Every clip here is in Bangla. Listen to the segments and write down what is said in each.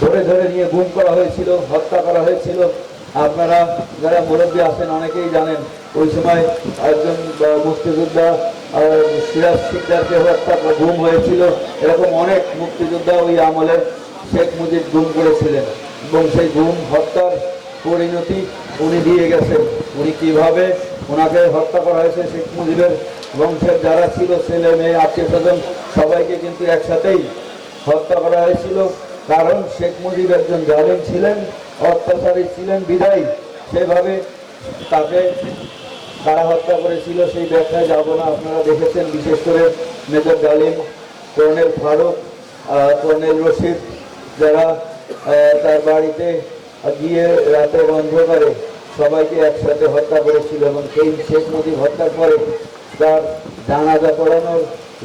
ধরে ধরে নিয়ে গুম করা হয়েছিল, হত্যা করা হয়েছিল। আপনারা যারা মুরব্বী আছেন অনেকেই জানেন, ওই সময় একজন মুক্তিযোদ্ধা সিরাজ সিকদারকে হত্যা গুম হয়েছিল। এরকম অনেক মুক্তিযোদ্ধা ওই আমলে শেখ মুজিব গুম করেছিলেন। এবং সেই গুম, হত্যার পরিণতি উনি দিয়ে গেছেন। উনি কীভাবে ওনাকে হত্যা করা হয়েছে শেখ মুজিবের বংশের যারা ছিল, ছেলে মেয়ে, আত্মীয় স্বজন, সবাইকে কিন্তু একসাথেই হত্যা করা হয়েছিল। কারণ শেখ মুজিব একজন জালিম ছিলেন, অত্যাচারী ছিলেন বিদায়ী সেভাবে তাকে কারা হত্যা করেছিল, সেই ব্যাখ্যায় যাব না। আপনারা দেখেছেন, বিশেষ করে মেজর ডালিম কর্নেল ফারুক কর্নেল রশিদ, যারা তার বাড়িতে গিয়ে রাতের অন্ধকারে সবাইকে একসাথে হত্যা করেছিল এবং সেই শেখ মুজিব হত্যার পরে তার জানাজা পড়ানোর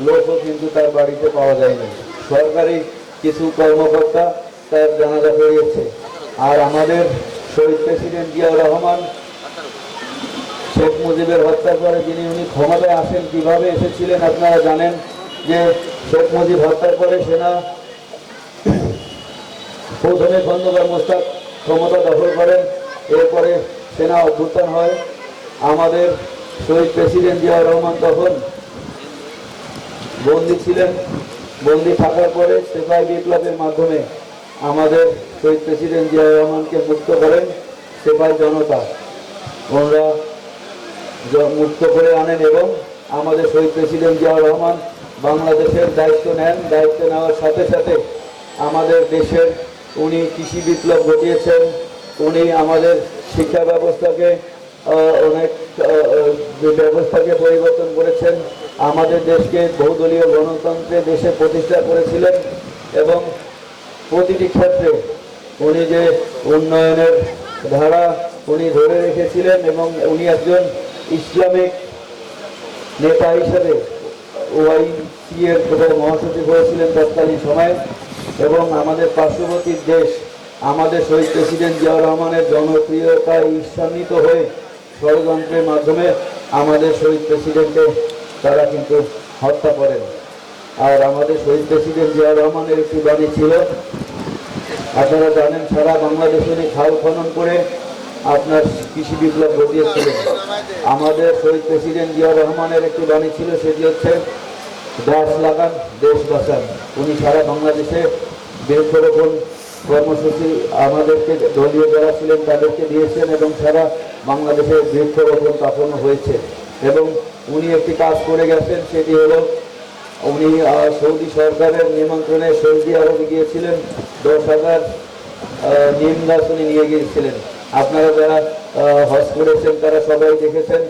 লোকও কিন্তু তার বাড়িতে পাওয়া যায়নি। সরকারি কিছু কর্মকর্তা তার জানাজা করিয়েছে আর আমাদের শহীদ প্রেসিডেন্ট জিয়াউর রহমান, শেখ মুজিবের হত্যার পরে যিনি উনি ক্ষমতায় আসেন, কীভাবে এসেছিলেন আপনারা জানেন যে শেখ মুজিব হত্যার পরে সেনা প্রথমে খন্দকার মোস্তাক ক্ষমতা দখল করেন, এরপরে সেনা অভ্যুত্থান হয়। আমাদের শহীদ প্রেসিডেন্ট জিয়াউর রহমান তখন বন্দী ছিলেন। বন্দী থাকার পরে সেপাই বিপ্লবের মাধ্যমে আমাদের শহীদ প্রেসিডেন্ট জিয়াউর রহমানকে মুক্ত করেন সেপাই জনতা। ওনারা মুক্ত করে আনেন এবং আমাদের শহীদ প্রেসিডেন্ট জিয়াউর রহমান বাংলাদেশের দায়িত্ব নেন। দায়িত্ব নেওয়ার সাথে সাথে আমাদের দেশের উনি কৃষি বিপ্লব ঘটিয়েছেন। উনি আমাদের শিক্ষা ব্যবস্থাকে অনেক ব্যবস্থাকে পরিবর্তন করেছেন। আমাদের দেশকে বহুদলীয় গণতন্ত্রে দেশে প্রতিষ্ঠা করেছিলেন এবং প্রতিটি ক্ষেত্রে উনি যে উন্নয়নের ধারা উনি ধরে রেখেছিলেন এবং উনি একজন ইসলামিক নেতা হিসেবে ওআইসি এর প্রধান মহাসচিব হয়েছিলেন তৎকালীন সময়ে এবং আমাদের পার্শ্ববর্তী দেশ, আমাদের শহীদ প্রেসিডেন্ট জিয়াউর রহমানের জনপ্রিয়তায় ঈর্ষান্বিত হয়ে ষড়যন্ত্রের মাধ্যমে আমাদের শহীদ প্রেসিডেন্টকে তারা কিন্তু হত্যা করেন। আর আমাদের শহীদ প্রেসিডেন্ট জিয়াউর রহমানের একটি বাণী ছিল, আপনারা জানেন সারা বাংলাদেশে উনি খাল খনন করে আপনার কৃষি বিপ্লব ঘটিয়েছিলেন আমাদের শহীদ প্রেসিডেন্ট জিয়াউর রহমানের একটি বাণী ছিল, সেটি হচ্ছে গাছ লাগান, দেশ বাঁচান। উনি সারা বাংলাদেশে বৃক্ষরোপণ কর্মসূচি আমাদেরকে দলীয় যারা ছিলেন তাদেরকে দিয়েছেন এবং সারা বাংলাদেশে বৃক্ষরোপণ কাঠানো হয়েছে। এবং উনি একটি কাজ করে গেছেন, সেটি হলো উনি সৌদি সরকারের নিমন্ত্রণে সৌদি আরবে গিয়েছিলেন, দশ হাজার নিম গাছ উনি নিয়ে গিয়েছিলেন। আপনারা যারা হজ করেছেন, তারা সবাই দেখেছেন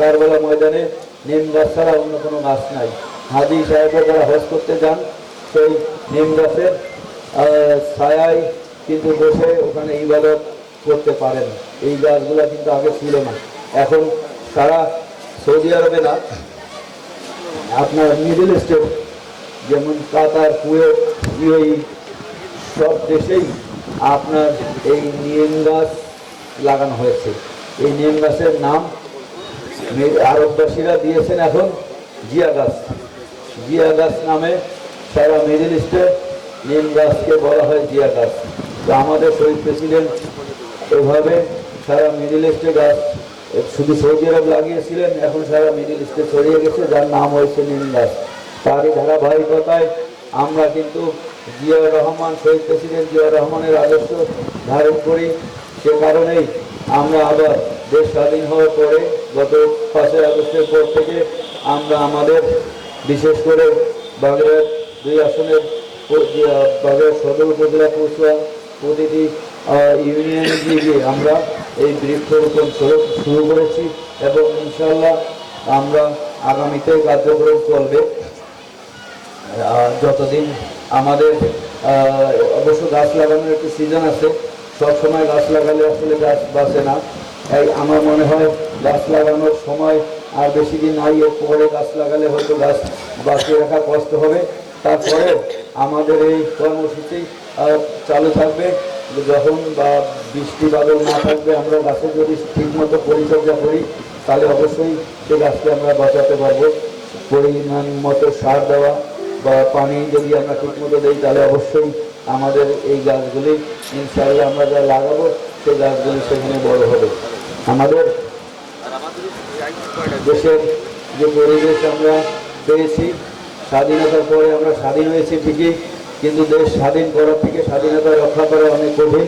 কারবালা ময়দানে নিম গাছ ছাড়া অন্য কোনো গাছ নাই। হাজি সাহেবরা যারা হজ করতে যান, সেই নিম গাছের ছায়ায় কিন্তু বসে ওখানে ইবাদত করতে পারেন। এই গাছগুলো কিন্তু আগে ছিল না। এখন সারা সৌদি আরবে না। আপনার মিডল ইস্টের যেমন কাতার কুয়েত ইউএই সব দেশেই আপনার এই নিম গাছ লাগানো হয়েছে। এই নিম গাছের নাম আরববাসীরা দিয়েছেন এখন জিয়া গাছ। জিয়া গাছ নামে সারা মিডল ইস্টে নিম গাছকে বলা হয় জিয়া গাছ। তো আমাদের শহীদ প্রেসিডেন্ট এভাবে সারা মিডল ইস্টে গাছ শুধু সৌদি আরব লাগিয়েছিলেন, এখন সারা মিডল ইস্টে ছড়িয়ে গেছে, যার নাম হয়েছে নিন্দাস। তারই ধারাবাহিকতায় আমরা কিন্তু জিয়াউর রহমান, শহীদ প্রেসিডেন্ট জিয়াউর রহমানের আদর্শ ধারণ করি। সে কারণেই আমরা আবার দেশ স্বাধীন হওয়ার পরে গত পাঁচই আগস্টের পর থেকে আমরা আমাদের, বিশেষ করে বাগেরহাট দুই আসনের বাগেরহাট সদর উপজেলা পৌঁছুয়া প্রতিটি ইউনিয়নে গিয়ে আমরা এই বৃক্ষরোপণ শুরু করেছি এবং ইনশাল্লাহ আমরা আগামীতে কার্যক্রম চলবে। যতদিন আমাদের অবশ্য গাছ লাগানোর একটি সিজন আছে, সবসময় গাছ লাগালে আসলে গাছ বাঁচে না। এই আমার মনে হয় গাছ লাগানোর সময় আর বেশি দিন নাই এর পরে গাছ লাগালে হয়তো গাছ বাঁচিয়ে রাখা কষ্ট হবে। তারপরে আমাদের এই কর্মসূচি চালু থাকবে। যখন বা বৃষ্টি বাদল না থাকবে আমরা গাছের যদি ঠিকমতো পরিচর্যা করি, তাহলে অবশ্যই সেই গাছকে আমরা বাঁচাতে পারব। পরিমাণ মতো সার দেওয়া বা পানি যদি আমরা ঠিকমতো দিই, তাহলে অবশ্যই আমাদের এই গাছগুলি, ইনশাআল্লাহ আমরা যা লাগাবো, সেই গাছগুলি সেখানে বড় হবে। আমাদের দেশের যে পরিবেশ আমরা পেয়েছি, স্বাধীনতার পরে আমরা স্বাধীন হয়েছি ঠিকই, কিন্তু দেশ স্বাধীন করার থেকে স্বাধীনতা রক্ষা করা অনেক কঠিন।